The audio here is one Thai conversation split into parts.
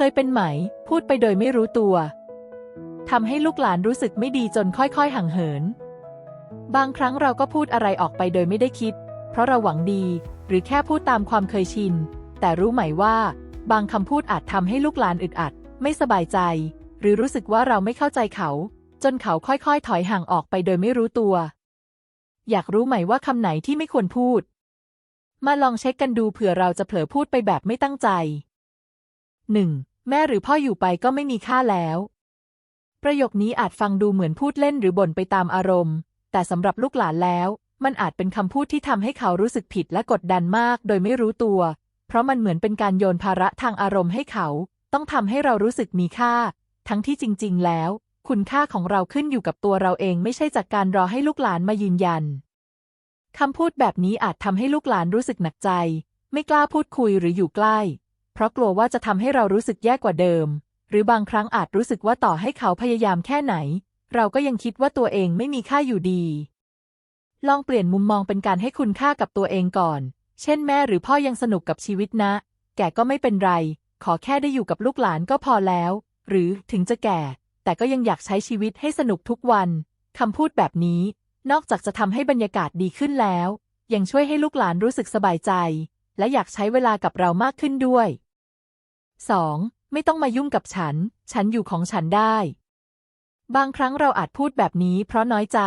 เคยเป็นไหม พูดไปโดยไม่รู้ตัวทำให้ลูกหลานรู้สึกไม่ดีจนค่อยๆ ห่างเหิน บางครั้งเราก็พูดอะไรออกไปโดยไม่ได้คิด เพราะเราหวังดี หรือแค่พูดตามความเคยชิน แต่รู้ไหมว่า บางคำพูดอาจทำให้ลูกหลานอึดอัด ไม่สบายใจ หรือรู้สึกว่าเราไม่เข้าใจเขา จนเขาค่อยๆ ถอยห่างออกไปโดยไม่รู้ตัว อยากรู้ไหมว่าคำไหนที่ไม่ควรพูด มาลองเช็คกันดูเผื่อเราจะเผลอพูดไปแบบไม่ตั้งใจ 1. แม่หรือพ่ออยู่ไปก็ไม่มีค่าแล้ว ประโยคนี้อาจฟังดูเหมือนพูดเล่นหรือบ่นไปตามอารมณ์ แต่สำหรับลูกหลานแล้ว มันอาจเป็นคำพูดที่ทำให้เขารู้สึกผิดและกดดันมากโดยไม่รู้ตัว เพราะมันเหมือนเป็นการโยนภาระทางอารมณ์ให้เขา ต้องทำให้เรารู้สึกมีค่า ทั้งที่จริง ๆ แล้ว คุณค่าของเราขึ้นอยู่กับตัวเราเองไม่ใช่จากการรอให้ลูกหลานมายืนยันคำพูดแบบนี้อาจทำให้ลูกหลานรู้สึกหนักใจ ไม่กล้าพูดคุยหรืออยู่ใกล้ เพราะกลัวว่าจะทำให้เรารู้สึกแย่กว่าเดิม หรือบางครั้งอาจรู้สึกว่าต่อให้เขาพยายามแค่ไหน เราก็ยังคิดว่าตัวเองไม่มีค่าอยู่ดี ลองเปลี่ยนมุมมองเป็นการให้คุณค่ากับตัวเองก่อน เช่นแม่หรือพ่อยังสนุกกับชีวิตนะ แก่ก็ไม่เป็นไร ขอแค่ได้อยู่กับลูกหลานก็พอแล้ว หรือถึงจะแก่ แต่ก็ยังอยากใช้ชีวิตให้สนุกทุกวันคำพูดแบบนี้ นอกจากจะทำให้บรรยากาศดีขึ้นแล้ว ยังช่วยให้ลูกหลานรู้สึกสบายใจ และอยากใช้เวลากับเรามากขึ้นด้วย 2. ไม่ต้องมายุ่งกับฉัน ฉันอยู่ของฉันได้ บางครั้งเราอาจพูดแบบนี้เพราะน้อยใจ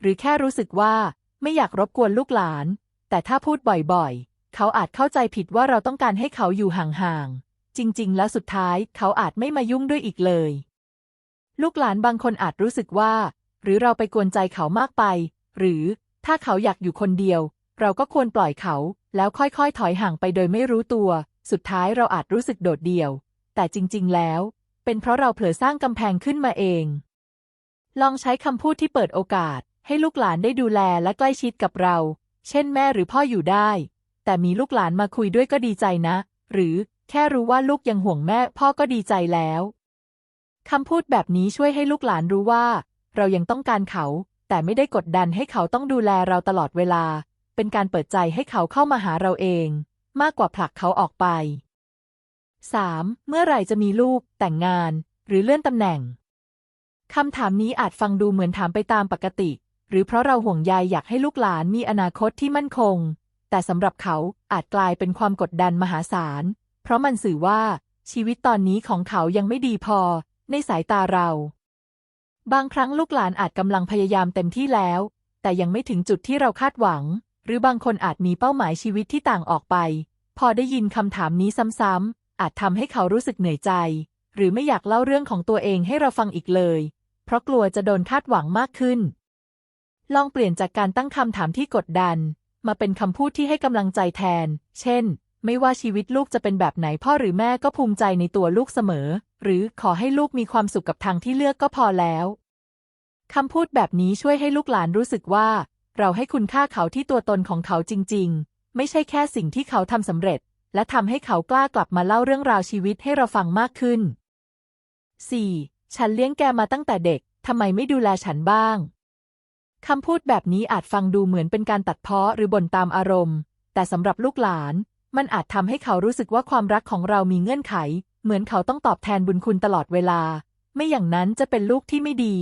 หรือแค่รู้สึกว่าไม่อยากรบกวนลูกหลาน แต่ถ้าพูดบ่อยๆ เขาอาจเข้าใจผิดว่าเราต้องการให้เขาอยู่ห่างๆ จริงๆ แล้วสุดท้ายเขาอาจไม่มายุ่งด้วยอีกเลย ลูกหลานบางคนอาจรู้สึกว่า หรือเราไปกวนใจเขามากไป หรือถ้าเขาอยากอยู่คนเดียว เราก็ควรปล่อยเขา แล้วค่อยๆ ถอยห่างไปโดยไม่รู้ตัว สุดท้ายเราอาจรู้สึกโดดเดี่ยว แต่จริง ๆ แล้ว เป็นเพราะเราเผลอสร้างกำแพงขึ้นมาเอง ลองใช้คำพูดที่เปิดโอกาส ให้ลูกหลานได้ดูแลและใกล้ชิดกับเรา เช่นแม่หรือพ่ออยู่ได้ แต่มีลูกหลานมาคุยด้วยก็ดีใจนะ หรือแค่รู้ว่าลูกยังห่วงแม่พ่อก็ดีใจแล้วคำพูดแบบนี้ช่วยให้ลูกหลานรู้ว่า เรายังต้องการเขา แต่ไม่ได้กดดันให้เขาต้องดูแลเราตลอดเวลา เป็นการเปิดใจให้เขาเข้ามาหาเราเอง มากกว่าผลักเขาออกไป 3. เมื่อไหร่จะมีลูก แต่งงาน หรือเลื่อนตำแหน่งคำถามนี้อาจฟังดูเหมือนถามไปตามปกติ หรือเพราะเราห่วงใยอยากให้ลูกหลานมีอนาคตที่มั่นคง แต่สำหรับเขาอาจกลายเป็นความกดดันมหาศาล เพราะมันสื่อว่าชีวิตตอนนี้ของเขายังไม่ดีพอ ในสายตาเรา บางครั้งลูกหลานอาจกำลังพยายามเต็มที่แล้ว แต่ยังไม่ถึงจุดที่เราคาดหวัง หรือบางคนอาจมีเป้าหมายชีวิตที่ต่างออกไป พอได้ยินคำถามนี้ซ้ำๆ อาจทำให้เขารู้สึกเหนื่อยใจ หรือไม่อยากเล่าเรื่องของตัวเองให้เราฟังอีกเลย เพราะกลัวจะโดนคาดหวังมากขึ้น ลองเปลี่ยนจากการตั้งคำถามที่กดดัน มาเป็นคำพูดที่ให้กำลังใจแทน เช่น ไม่ว่าชีวิตลูกจะเป็นแบบไหนพ่อหรือแม่ก็ภูมิใจในตัวลูกเสมอ หรือขอให้ลูกมีความสุขกับทางที่เลือกก็พอแล้วคำพูดแบบนี้ช่วยให้ลูกหลานรู้สึกว่า เราให้คุณค่าเขาที่ตัวตนของเขาจริง ๆ ไม่ใช่แค่สิ่งที่เขาทำสำเร็จ และทำให้เขากล้ากลับมาเล่าเรื่องราวชีวิตให้เราฟังมากขึ้น 4. ฉันเลี้ยงแกมาตั้งแต่เด็ก ทำไมไม่ดูแลฉันบ้าง คำพูดแบบนี้อาจฟังดูเหมือนเป็นการตัดเพ้อหรือบ่นตามอารมณ์ แต่สำหรับลูกหลาน มันอาจทำให้เขารู้สึกว่าความรักของเรามีเงื่อนไข เหมือนเขาต้องตอบแทนบุญคุณตลอดเวลา ไม่อย่างนั้นจะเป็นลูกที่ไม่ดี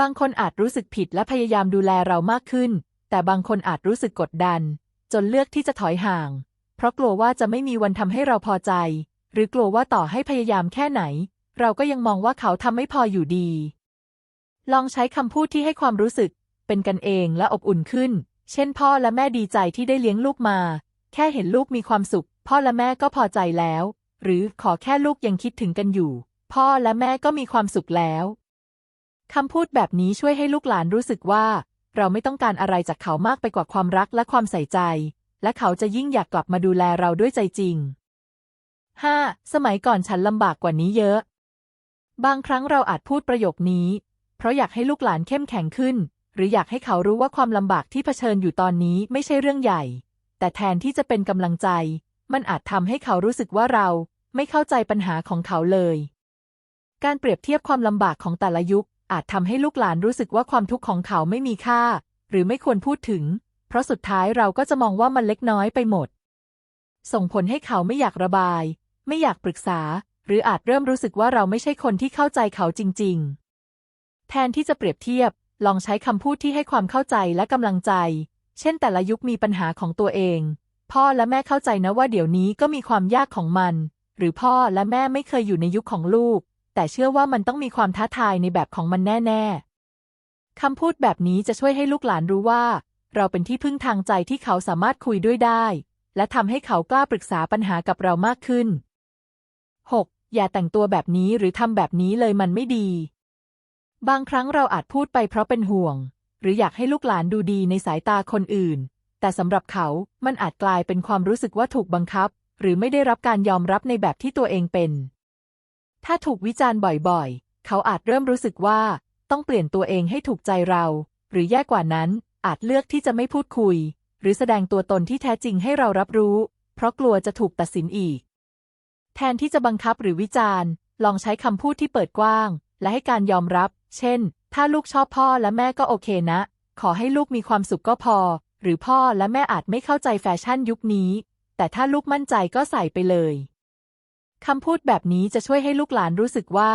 บางคนอาจรู้สึกผิดและพยายามดูแลเรามากขึ้น แต่บางคนอาจรู้สึกกดดัน จนเลือกที่จะถอยห่าง เพราะกลัวว่าจะไม่มีวันทำให้เราพอใจ หรือกลัวว่าต่อให้พยายามแค่ไหน เราก็ยังมองว่าเขาทำไม่พออยู่ดี ลองใช้คำพูดที่ให้ความรู้สึก เป็นกันเองและอบอุ่นขึ้น เช่น พ่อและแม่ดีใจที่ได้เลี้ยงลูกมา แค่เห็นลูกมีความสุข พ่อและแม่ก็พอใจแล้ว หรือขอแค่ลูกยังคิดถึงกันอยู่ พ่อและแม่ก็มีความสุขแล้ว คำพูดแบบนี้ช่วยให้ลูกหลานรู้สึกว่า เราไม่ต้องการอะไรจากเขามากไปกว่าความรักและความใส่ใจ และเขาจะยิ่งอยากกลับมาดูแลเราด้วยใจจริง 5. สมัยก่อนฉันลำบากกว่านี้เยอะ บางครั้งเราอาจพูดประโยคนี้ เพราะอยากให้ลูกหลานเข้มแข็งขึ้น หรืออยากให้เขารู้ว่าความลำบากที่เผชิญอยู่ตอนนี้ไม่ใช่เรื่องใหญ่ แต่แทนที่จะเป็นกำลังใจ มันอาจทำให้เขารู้สึกว่าเราไม่เข้าใจปัญหาของเขาเลย การเปรียบเทียบความลำบากของแต่ละยุค อาจทำให้ลูกหลานรู้สึกว่าความทุกข์ของเขาไม่มีค่า หรือไม่ควรพูดถึง เพราะสุดท้ายเราก็จะมองว่ามันเล็กน้อยไปหมด ส่งผลให้เขาไม่อยากระบาย ไม่อยากปรึกษา หรืออาจเริ่มรู้สึกว่าเราไม่ใช่คนที่เข้าใจเขาจริง ๆ แทนที่จะเปรียบเทียบ ลองใช้คำพูดที่ให้ความเข้าใจและกำลังใจ เช่น แต่ละยุคมีปัญหาของตัวเอง พ่อและแม่เข้าใจนะว่าเดี๋ยวนี้ก็มีความยากของมัน หรือพ่อและแม่ไม่เคยอยู่ในยุคของลูก แต่เชื่อว่ามันต้องมีความท้าทายในแบบของมันแน่ ๆ คำพูดแบบนี้จะช่วยให้ลูกหลานรู้ว่า เราเป็นที่พึ่งทางใจที่เขาสามารถคุยด้วยได้ และทำให้เขากล้าปรึกษาปัญหากับเรามากขึ้น 6. อย่าแต่งตัวแบบนี้หรือทำแบบนี้เลยมันไม่ดี บางครั้งเราอาจพูดไปเพราะเป็นห่วง หรืออยากให้ลูกหลานดูดีในสายตาคนอื่น แต่สำหรับเขา มันอาจกลายเป็นความรู้สึกว่าถูกบังคับ หรือไม่ได้รับการยอมรับในแบบที่ตัวเองเป็น ถ้าถูกวิจารณ์บ่อยๆ เขาอาจเริ่มรู้สึกว่า ต้องเปลี่ยนตัวเองให้ถูกใจเรา หรือแย่กว่านั้น อาจเลือกที่จะไม่พูดคุย หรือแสดงตัวตนที่แท้จริงให้เรารับรู้ เพราะกลัวจะถูกตัดสินอีก แทนที่จะบังคับหรือวิจารณ์ ลองใช้คำพูดที่เปิดกว้าง และให้การยอมรับ เช่น ถ้าลูกชอบพ่อและแม่ก็โอเคนะ ขอให้ลูกมีความสุขก็พอ หรือพ่อและแม่อาจไม่เข้าใจแฟชั่นยุคนี้ แต่ถ้าลูกมั่นใจก็ใส่ไปเลย คำพูดแบบนี้จะช่วยให้ลูกหลานรู้สึกว่า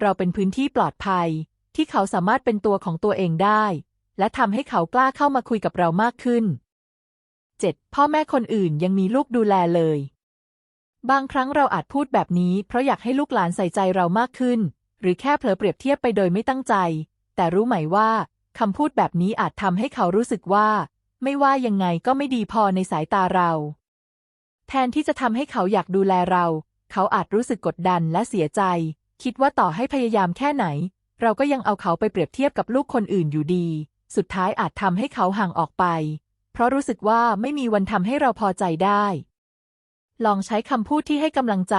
เราเป็นพื้นที่ปลอดภัย ที่เขาสามารถเป็นตัวของตัวเองได้ และทำให้เขากล้าเข้ามาคุยกับเรามากขึ้น 7. พ่อแม่คนอื่นยังมีลูกดูแลเลย บางครั้งเราอาจพูดแบบนี้ เพราะอยากให้ลูกหลานใส่ใจเรามากขึ้น หรือแค่เผลอเปรียบเทียบไปโดยไม่ตั้งใจ แต่รู้ไหมว่าคำพูดแบบนี้อาจทำให้เขารู้สึกว่า ไม่ว่ายังไงก็ไม่ดีพอในสายตาเรา แทนที่จะทำให้เขาอยากดูแลเรา เขาอาจรู้สึกกดดันและเสียใจ คิดว่าต่อให้พยายามแค่ไหน เราก็ยังเอาเขาไปเปรียบเทียบกับลูกคนอื่นอยู่ดี สุดท้ายอาจทำให้เขาห่างออกไป เพราะรู้สึกว่าไม่มีวันทำให้เราพอใจได้ ลองใช้คำพูดที่ให้กำลังใจ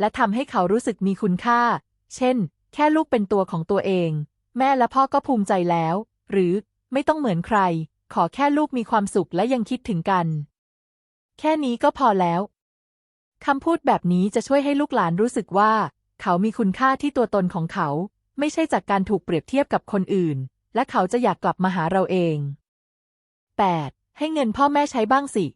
และทำให้เขารู้สึกมีคุณค่า เช่น แค่ลูกเป็นตัวของตัวเอง แม่และพ่อก็ภูมิใจแล้ว หรือไม่ต้องเหมือนใคร ขอแค่ลูกมีความสุขและยังคิดถึงกัน แค่นี้ก็พอแล้ว คำพูดแบบนี้จะช่วยให้ลูกหลานรู้สึกว่า เขามีคุณค่าที่ตัวตนของเขา ไม่ใช่จากการถูกเปรียบเทียบกับคนอื่น และเขาจะอยากกลับมาหาเราเอง 8. ให้เงินพ่อแม่ใช้บ้างสิ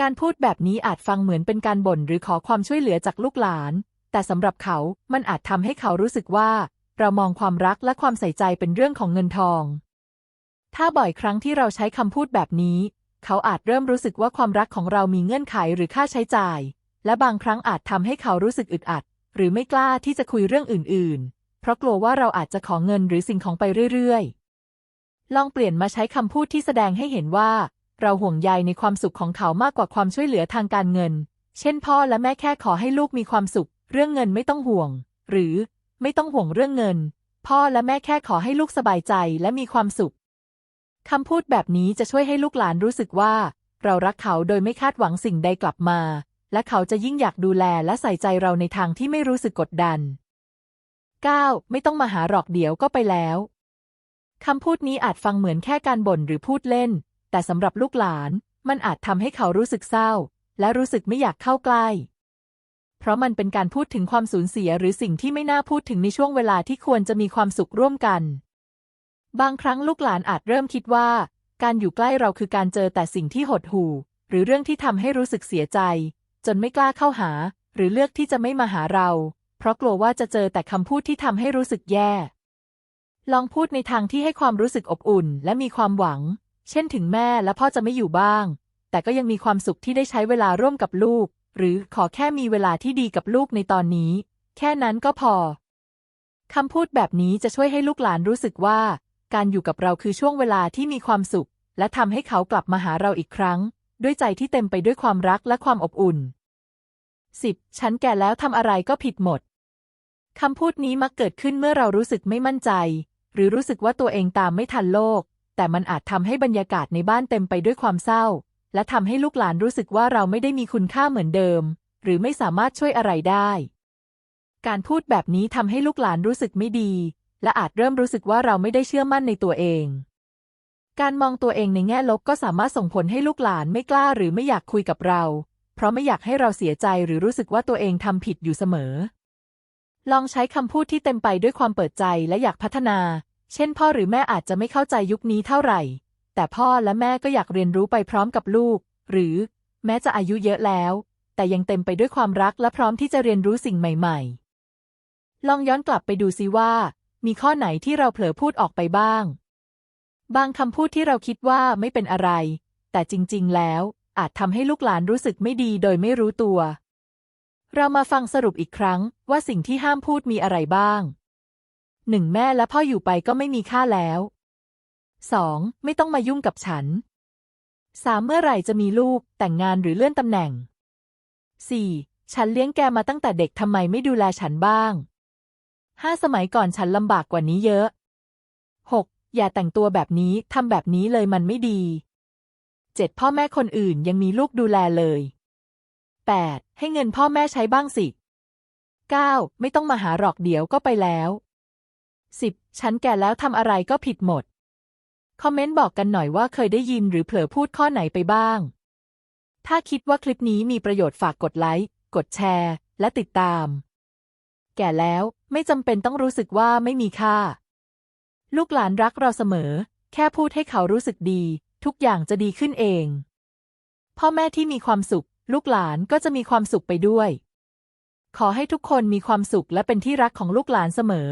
การพูดแบบนี้อาจฟังเหมือนเป็นการบ่นหรือขอความช่วยเหลือจากลูกหลาน แต่สำหรับเขา มันอาจทำให้เขารู้สึกว่า เรามองความรักและความใส่ใจเป็นเรื่องของเงินทอง ถ้าบ่อยครั้งที่เราใช้คำพูดแบบนี้ เขาอาจเริ่มรู้สึกว่าความรักของเรามีเงื่อนไขหรือค่าใช้จ่าย และบางครั้งอาจทำให้เขารู้สึกอึดอัด หรือไม่กล้าที่จะคุยเรื่องอื่น ๆ เพราะกลัวว่าเราอาจจะขอเงินหรือสิ่งของไปเรื่อย ๆ ลองเปลี่ยนมาใช้คำพูดที่แสดงให้เห็นว่า เราห่วงใยในความสุขของเขามากกว่าความช่วยเหลือทางการเงิน เช่น พ่อและแม่แค่ขอให้ลูกมีความสุข เรื่องเงินไม่ต้องห่วง หรือไม่ต้องห่วงเรื่องเงิน พ่อและแม่แค่ขอให้ลูกสบายใจและมีความสุขคำพูดแบบนี้จะช่วยให้ลูกหลานรู้สึกว่า เรารักเขาโดยไม่คาดหวังสิ่งใดกลับมา และเขาจะยิ่งอยากดูแลและใส่ใจเราในทางที่ไม่รู้สึกกดดัน 9. ไม่ต้องมาหาหรอกเดี๋ยวก็ไปแล้วคำพูดนี้อาจฟังเหมือนแค่การบ่นหรือพูดเล่น แต่สำหรับลูกหลาน มันอาจทำให้เขารู้สึกเศร้า และรู้สึกไม่อยากเข้าใกล้ เพราะมันเป็นการพูดถึงความสูญเสียหรือสิ่งที่ไม่น่าพูดถึงในช่วงเวลาที่ควรจะมีความสุขร่วมกัน บางครั้งลูกหลานอาจเริ่มคิดว่า การอยู่ใกล้เราคือการเจอแต่สิ่งที่หดหู่ หรือเรื่องที่ทำให้รู้สึกเสียใจ จนไม่กล้าเข้าหา หรือเลือกที่จะไม่มาหาเรา เพราะกลัวว่าจะเจอแต่คำพูดที่ทำให้รู้สึกแย่ ลองพูดในทางที่ให้ความรู้สึกอบอุ่นและมีความหวัง เช่นถึงแม่และพ่อจะไม่อยู่บ้าง แต่ก็ยังมีความสุขที่ได้ใช้เวลาร่วมกับลูก หรือขอแค่มีเวลาที่ดีกับลูกในตอนนี้ แค่นั้นก็พอคำพูดแบบนี้จะช่วยให้ลูกหลานรู้สึกว่า การอยู่กับเราคือช่วงเวลาที่มีความสุข และทำให้เขากลับมาหาเราอีกครั้ง ด้วยใจที่เต็มไปด้วยความรักและความอบอุ่น 10. ฉันแก่แล้วทำอะไรก็ผิดหมด คำพูดนี้มักเกิดขึ้นเมื่อเรารู้สึกไม่มั่นใจ หรือรู้สึกว่าตัวเองตามไม่ทันโลก แต่มันอาจทำให้บรรยากาศในบ้านเต็มไปด้วยความเศร้า และทำให้ลูกหลานรู้สึกว่าเราไม่ได้มีคุณค่าเหมือนเดิม หรือไม่สามารถช่วยอะไรได้ การพูดแบบนี้ทำให้ลูกหลานรู้สึกไม่ดี และอาจเริ่มรู้สึกว่าเราไม่ได้เชื่อมั่นในตัวเอง การมองตัวเองในแง่ลบก็สามารถส่งผลให้ลูกหลานไม่กล้าหรือไม่อยากคุยกับเรา เพราะไม่อยากให้เราเสียใจหรือรู้สึกว่าตัวเองทำผิดอยู่เสมอ ลองใช้คำพูดที่เต็มไปด้วยความเปิดใจและอยากพัฒนา เช่น พ่อหรือแม่อาจจะไม่เข้าใจยุคนี้เท่าไหร่ แต่พ่อและแม่ก็อยากเรียนรู้ไปพร้อมกับลูก หรือ แม้จะอายุเยอะแล้ว แต่ยังเต็มไปด้วยความรักและพร้อมที่จะเรียนรู้สิ่งใหม่ ๆ ลองย้อนกลับไปดูซิว่า มีข้อไหนที่เราเผลอพูดออกไปบ้าง บางคำพูดที่เราคิดว่าไม่เป็นอะไร แต่จริง ๆ แล้ว อาจทำให้ลูกหลานรู้สึกไม่ดีโดยไม่รู้ตัว เรามาฟังสรุปอีกครั้งว่าสิ่งที่ห้ามพูดมีอะไรบ้างหนึ่งแม่และพ่ออยู่ไปก็ไม่มีค่าแล้วสองไม่ต้องมายุ่งกับฉันสามเมื่อไหร่จะมีลูกแต่งงานหรือเลื่อนตำแหน่งสี่ฉันเลี้ยงแกมาตั้งแต่เด็กทำไมไม่ดูแลฉันบ้างห้าสมัยก่อนฉันลำบากกว่านี้เยอะ อย่าแต่งตัวแบบนี้ทำแบบนี้เลยมันไม่ดี เจ็ดพ่อแม่คนอื่นยังมีลูกดูแลเลยแปดให้เงินพ่อแม่ใช้บ้างสิเก้าไม่ต้องมาหาหรอกเดี๋ยวก็ไปแล้วสิบฉันแก่แล้วทำอะไรก็ผิดหมด คอมเมนต์บอกกันหน่อยว่าเคยได้ยินหรือเผลอพูดข้อไหนไปบ้าง ถ้าคิดว่าคลิปนี้มีประโยชน์ฝากกดไลค์ กดแชร์ และติดตาม แก่แล้วไม่จำเป็นต้องรู้สึกว่าไม่มีค่า ลูกหลานรักเราเสมอ แค่พูดให้เขารู้สึกดี ทุกอย่างจะดีขึ้นเอง พ่อแม่ที่มีความสุข ลูกหลานก็จะมีความสุขไปด้วย ขอให้ทุกคนมีความสุขและเป็นที่รักของลูกหลานเสมอ